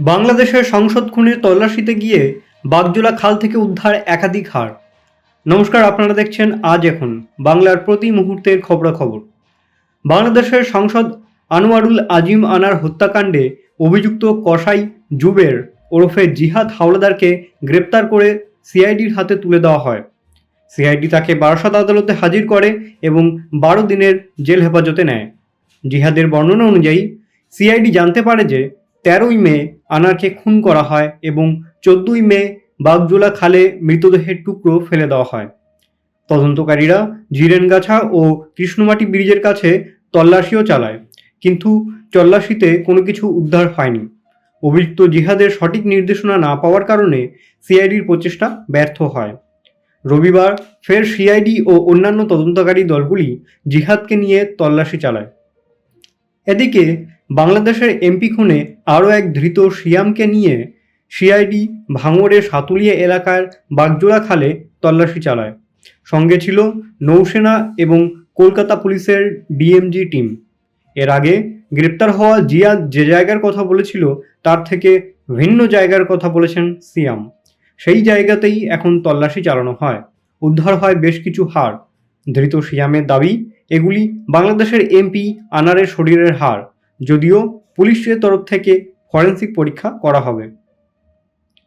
বাংলাদেশের সংসদ খুনের তল্লাশিতে গিয়ে বাগজোলা খাল থেকে উদ্ধার একাধিক হার নমস্কার, আপনারা দেখছেন আজ এখন বাংলার প্রতি মুহূর্তের খবরাখবর। বাংলাদেশের সংসদ আনোয়ারুল আজিম আনার হত্যাকাণ্ডে অভিযুক্ত কসাই জুবের ওরফে জিহাদ হাওলাদারকে গ্রেপ্তার করে সিআইডির হাতে তুলে দেওয়া হয়। সিআইডি তাকে বারাসাত আদালতে হাজির করে এবং বারো দিনের জেল হেফাজতে নেয়। জিহাদের বর্ণনা অনুযায়ী, সিআইডি জানতে পারে যে তেরোই মে আনারকে খুন করা হয় এবং চোদ্দই মে বাগজোলা খালে মৃতদেহের টুকরো ফেলে দেওয়া হয়। তদন্তকারীরা জিরেনগাছা ও কৃষ্ণমাটি ব্রিজের কাছে তল্লাশিও চালায়, কিন্তু তল্লাশিতে কোনো কিছু উদ্ধার হয়নি। অভিযুক্ত জিহাদের সঠিক নির্দেশনা না পাওয়ার কারণে সিআইডির প্রচেষ্টা ব্যর্থ হয়। রবিবার ফের সিআইডি ও অন্যান্য তদন্তকারী দলগুলি জিহাদকে নিয়ে তল্লাশি চালায়। এদিকে বাংলাদেশের এমপি খুনে আরও এক ধৃত সিয়ামকে নিয়ে সিআইডি ভাঙড়ের সাতুলিয়া এলাকার বাগজোড়া খালে তল্লাশি চালায়। সঙ্গে ছিল নৌসেনা এবং কলকাতা পুলিশের ডিএমজি টিম। এর আগে গ্রেপ্তার হওয়া জিয়াদ যে জায়গার কথা বলেছিল, তার থেকে ভিন্ন জায়গার কথা বলেছেন সিয়াম। সেই জায়গাতেই এখন তল্লাশি চালানো হয়। উদ্ধার হয় বেশ কিছু হাড়। ধৃত সিয়ামের দাবি এগুলি বাংলাদেশের এমপি আনারের শরীরের হার যদিও পুলিশের তরফ থেকে ফরেন্সিক পরীক্ষা করা হবে।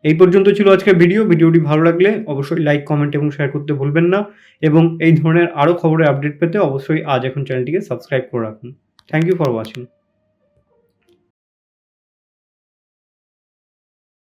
এই পর্যন্ত ছিল আজকের ভিডিও। ভিডিওটি ভালো লাগলে অবশ্যই লাইক, কমেন্ট এবং শেয়ার করতে ভুলবেন না এবং এই ধরনের আরও খবরের আপডেট পেতে অবশ্যই আজ এখন চ্যানেলটিকে সাবস্ক্রাইব করে রাখুন। Thank you for watching